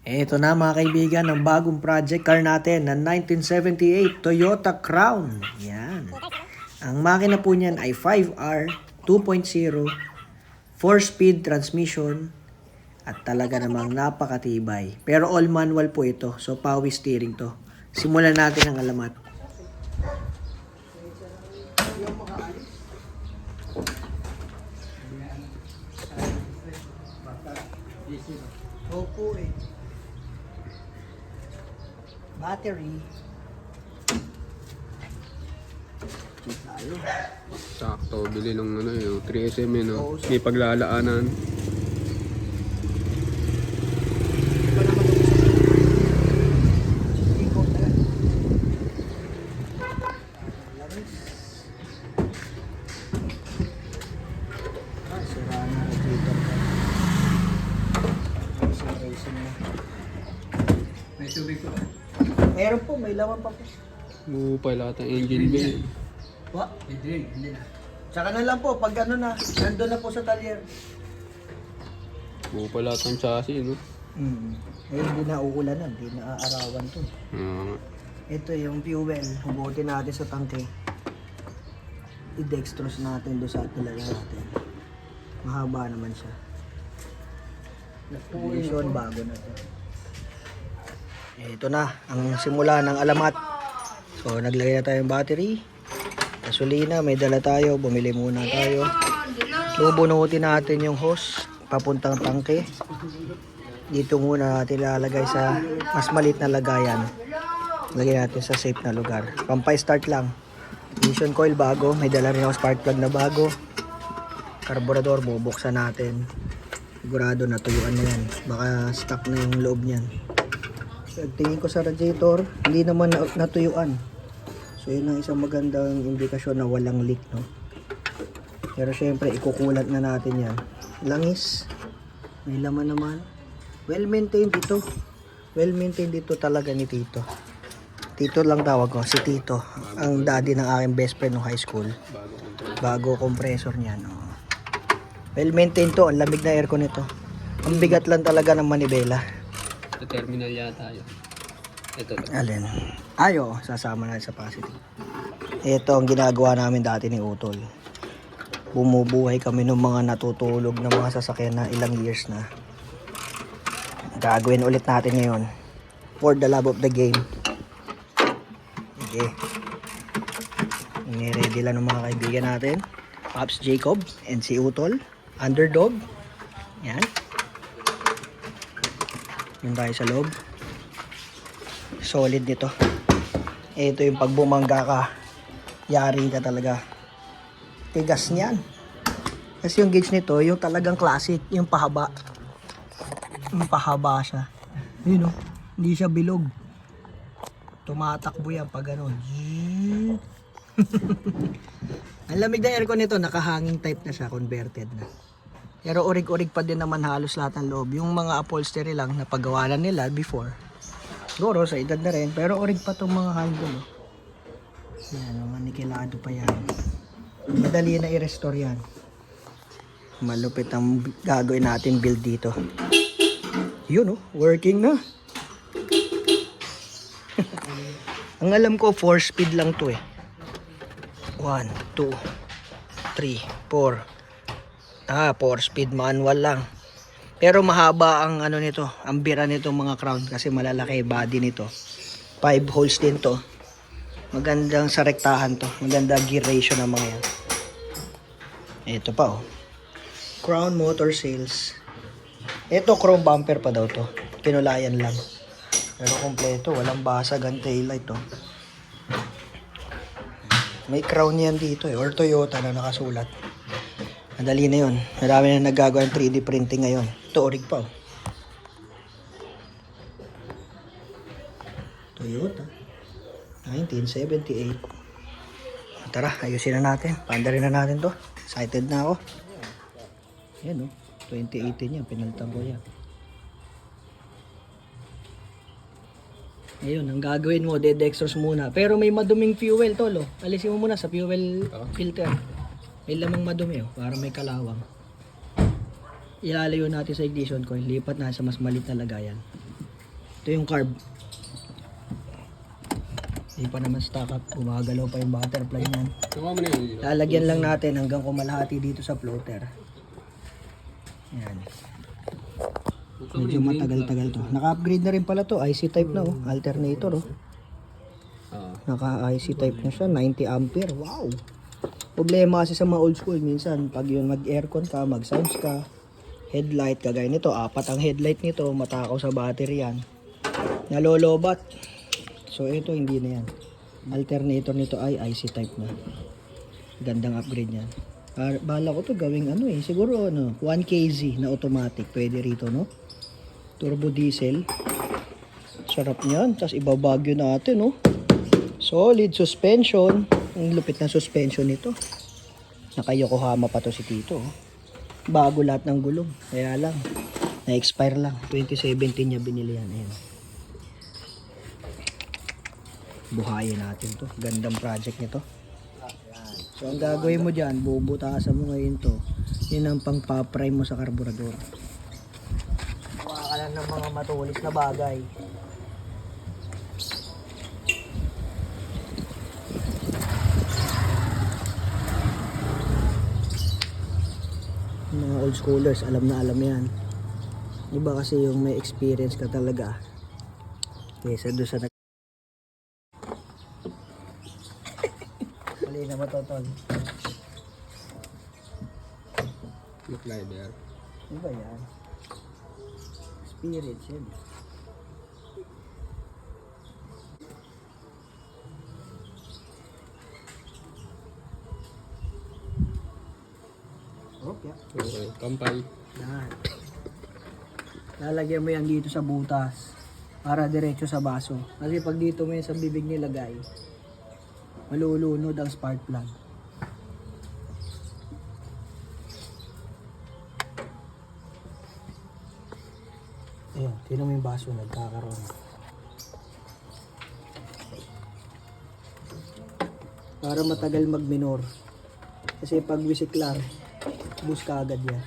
Ito na mga kaibigan, ang bagong project car natin na 1978 Toyota Crown. Yan. Ang makina po niyan ay 5R 2.0 4-speed transmission at talaga namang napakatibay. Pero all manual po ito, so power steering to. Simulan natin ang alamat. Opo eh. Battery. Check tayo. Sakto, bili ng ano yung 3SM yun, Oo, no? May paglalaanan. Iba naman yung isa. Ikot na lang. Langis. Ah, sira na radiator. Racing, racing na. May tubig ko. Meron po, may laman pa po. Oo pa lahat ng engine bay. Wa? Hindi, hindi na. Tsaka na lang po, pag ano na, nandun na po sa talyer. Oo pa lahat ng chassis, no? Hmm. Eh, hindi na uulanan, hindi na aarawan to. Oo. Ito yung fuel, hubutin natin sa tangke. I-dextrose natin doon sa talaga natin. Mahaba naman siya. Ignition, bago na to. Ito na, ang simula ng alamat. So, naglagay na tayong battery. Gasolina, may dala tayo. Bumili muna tayo. Bubunutin natin yung hose papuntang tangke. Dito muna natin ilalagay sa mas malit na lagayan. Lagyan natin sa safe na lugar. Pampay start lang. Ignition coil bago. May dala rin ako spark plug na bago. Carburetor bubuksan natin. Sigurado natuyuan na yan. Baka stuck na yung loob niyan. Tingin ko sa radiator, hindi naman na- natuyuan. So yun ang isang magandang indikasyon na walang leak, no? Pero syempre, ikukulat na natin yan. Langis, may laman naman. Well maintained ito. Well maintained ito talaga ni Tito. Tito lang tawag ko, si Tito. Ang daddy ng aking best friend nung high school. Bago compressor niya, no? Well maintained to, ang lamig na aircon nito. Ang bigat lang talaga ng manibela. Sa terminal yata yun. Ito to. Alin? Ayo, sasama na sa positive. Ito ang ginagawa namin dati ni Utol. Bumubuhay kami ng mga natutulog na mga sasakyan na ilang years na. Gagawin ulit natin ngayon. For the love of the game. Okay. Ini-ready lang ng mga kaibigan natin. Pops Jacob and si Utol. Underdog. Yan. Yun tayo sa loob solid nito. Ito yung pag bumangga ka, yari ka talaga. Tigas niyan. Kasi yung gauge nito, yung talagang classic, yung pahaba. Yung pahaba siya. Yun oh, hindi siya bilog. Tumatakbo yan pag ganun. Ang lamig na aircon nito, nakahanging type na siya, converted na. Pero urig-urig pa din naman halos lahat ng loob. Yung mga upholstery lang na paggawalan nila before. Siguro sa edad na rin, pero orig pa tong mga handle. Oh. Yan, mga nikilado pa yan. Madali na i-restore yan. Malupit ang gagawin natin build dito. Yun oh, working na. ang alam ko, 4 speed lang to eh. 1, 2, 3, 4. Ah, 4 speed manual lang. Pero mahaba ang ano nito, ang bira nito mga crown kasi malalaki body nito. 5 holes din to. Magandang sa rektahan to. Maganda gear ratio ng mga yan. Ito pa oh. Crown Motor Sales. Ito chrome bumper pa daw to. Kinulayan lang. Pero kompleto, walang basag ang taillight oh. May crown yan dito eh, or Toyota na nakasulat. Madali na yun. Marami na nagagawa ng 3D printing ngayon. Ito, orig pa. oh. Toyota. 1978. Tara, ayusin na natin. Pandarin na natin to. Excited na ako. Yan oh. 2018 yan. Pinalitan ko yan. Ayun, ang gagawin mo, dedextrose muna. Pero may maduming fuel, tolo. Alisin mo muna sa fuel filter. May lamang madumi, oh, para may kalawang. Ilalayo natin sa ignition coil. Lipat na sa mas malit na lagayan. Ito yung carb. Hindi pa naman stock up. Gumagalaw pa yung butterfly niyan. Lalagyan lang natin hanggang kumalahati dito sa floater. Yan. Medyo matagal-tagal to. Naka-upgrade na rin pala to. IC type na oh. Alternator oh. Ah, Naka-IC type na siya. 90 ampere. Wow! Problema kasi sa mga old school. Minsan, pag yun mag-aircon ka, mag-sounds ka, headlight, kagaya nito. Apat ang headlight nito. Matakaw sa battery yan. Nalolobat. So, ito hindi na yan. Alternator nito ay IC type na. Gandang upgrade niyan. Par- Bala ko to gawing ano eh. Siguro ano, 1 kg na automatic. Pwede rito, no? Turbo diesel. Sarap niyan. Tapos ibabagyo natin, no? Solid suspension. Ang lupit ng suspension nito. Naka Yokohama pa to si Tito. oh. Bago lahat ng gulong. Kaya lang, na-expire lang. 2017 niya binili yan. Ayan. Buhayin natin to. Gandang project nito. So ang gagawin mo dyan, bubutasan mo ngayon to. Yun ang pang prime mo sa karburador. Kuha ka ng mga matulis na bagay. Old schoolers, alam na alam yan. Iba kasi yung may experience ka talaga. Kesa doon sa nag... Mali na matotol. look like there. Iba yan. Experience yan. Okay. Okay, kampay. Yan. Lalagyan mo yan dito sa butas para diretso sa baso. Kasi pag dito mo yan sa bibig nilagay, malulunod ang spark plug. Ayun, tingnan mo yung baso, nagkakaroon. Para matagal mag-minor. Kasi pag wisiklar, bus ka agad yan.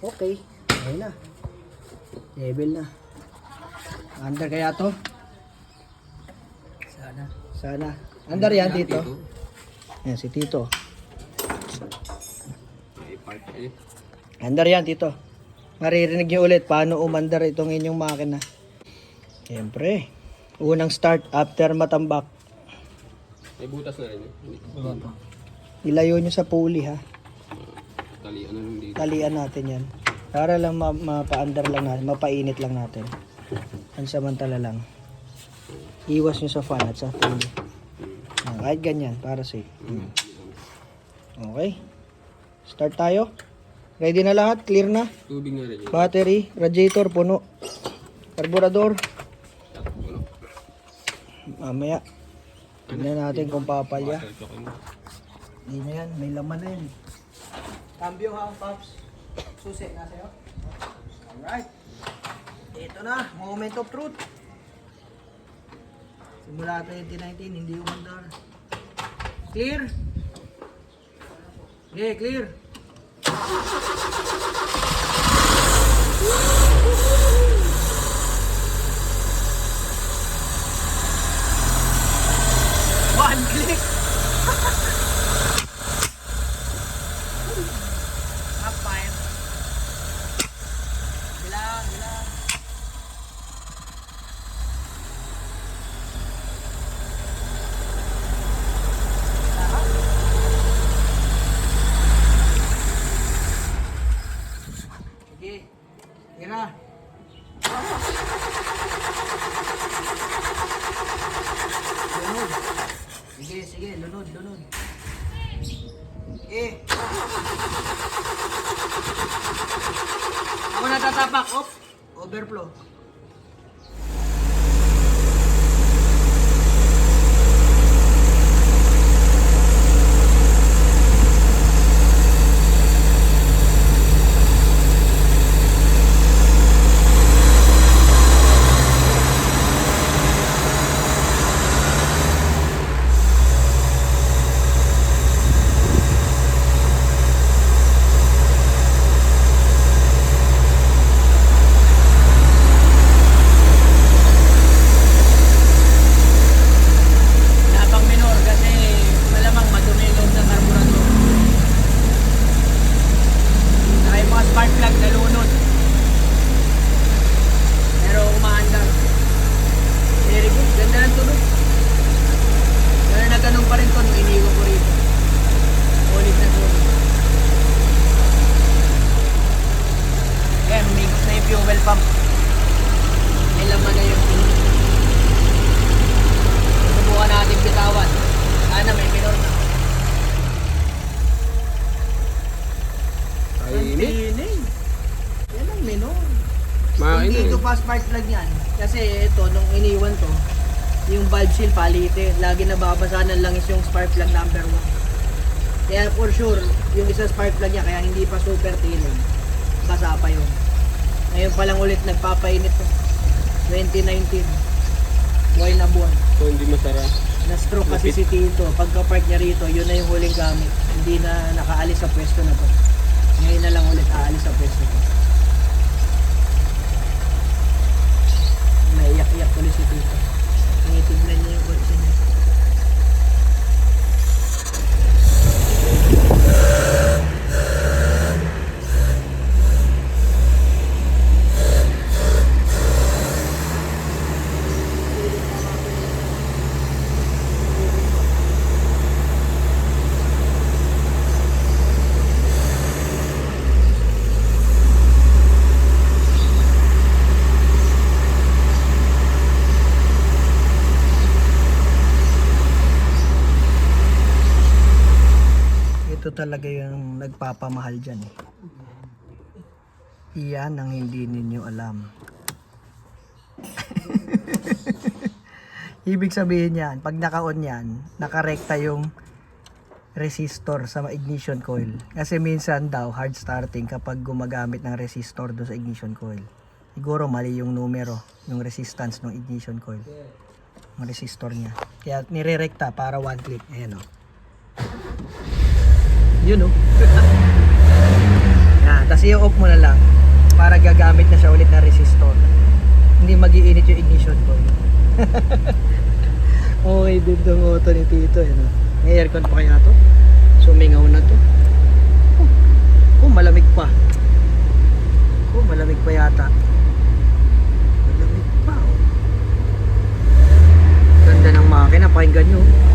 Okay, okay na. Level na. Under kaya to? Sana. Sana. Under yan, Tito. Yan, si Tito. Under yan, Tito. Maririnig niyo ulit paano umandar itong inyong makina. Siyempre, unang start after matambak. May butas na rin. Ilayo nyo sa pulley ha. Tali, ano lang dito. Talian natin yan. Para lang ma mapa-under lang natin, mapainit lang natin. Pansamantala lang. Iwas nyo sa fan at sa pulley. Ah, kahit ganyan, para safe. Hmm. Okay. Start tayo. Ready na lahat? Clear na? Tubig na yun. Battery, radiator, puno. Carburador. Mamaya. Tignan natin kung papalya. Hindi na yan, may laman na yan. Cambio ha, Pops. Susi, nasa iyo. Alright. Ito na, moment of truth. Simula 2019, hindi umandar. Clear? Okay, clear. One click. Up five. Bilang, bilang. Sige. Tira. Lunod. Sige, sige. Lunod, lunod. Sige. Natatapak. Op. Overflow. Seal palite, lagi nababasa ng langis yung spark plug number 1. Kaya for sure, yung isa spark plug niya, kaya hindi pa super tinin. Basa pa yun. Ngayon pa lang ulit nagpapainit to. 2019. Buhay na buwan. So hindi masara. Na-stroke kasi si Tito. Pagka-park niya rito, yun na yung huling gamit. Hindi na nakaalis sa pwesto na to. Ngayon na lang ulit aalis sa pwesto to. Naiyak-iyak ulit si Tito. Tinitignan niya yung kotse niya. Ito talaga yung nagpapamahal dyan eh. Iyan ang hindi ninyo alam. Ibig sabihin yan, pag naka-on yan, nakarekta yung resistor sa ignition coil. Kasi minsan daw, hard starting kapag gumagamit ng resistor do sa ignition coil. Siguro mali yung numero, yung resistance ng ignition coil. Yung resistor niya. Kaya nire-rekta para one click. Ayan o. Yun o. Yan. Tapos i-off mo na lang para gagamit na siya ulit na resistor. Hindi magiinit yung ignition coil. okay din tong auto ni Tito. Yan, oh. May aircon pa kaya to? Sumingaw na to. Oh, oh malamig pa. Oh, malamig pa yata. Malamig pa, oh. Ganda ng makina, pakinggan nyo. oh.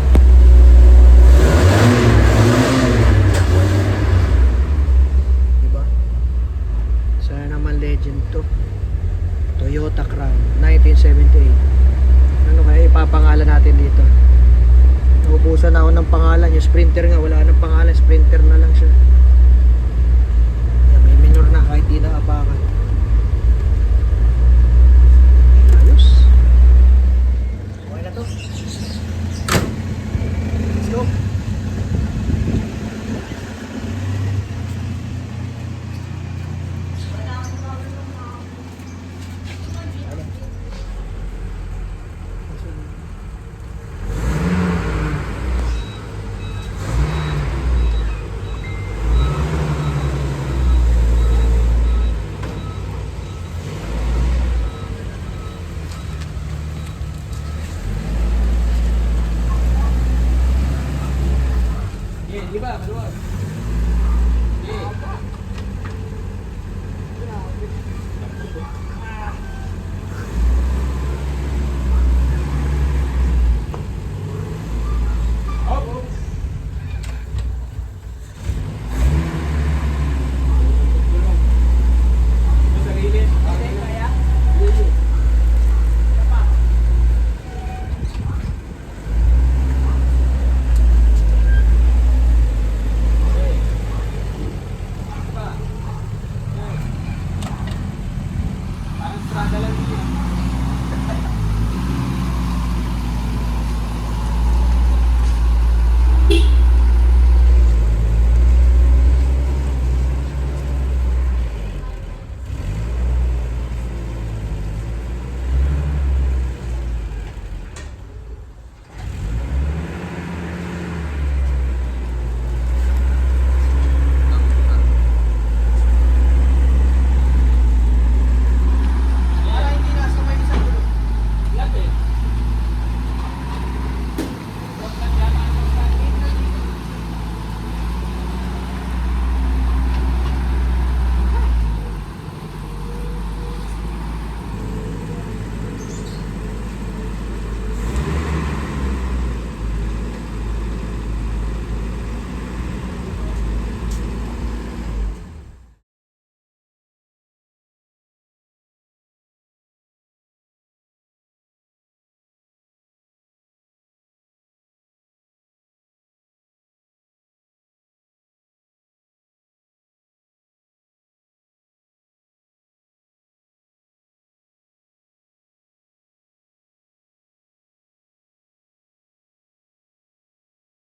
Diba? Sana naman legend to. Toyota Crown, 1978. Ano kaya ipapangalan natin dito? Naubusan na ako ng pangalan. Yung Sprinter nga, 给你把万多。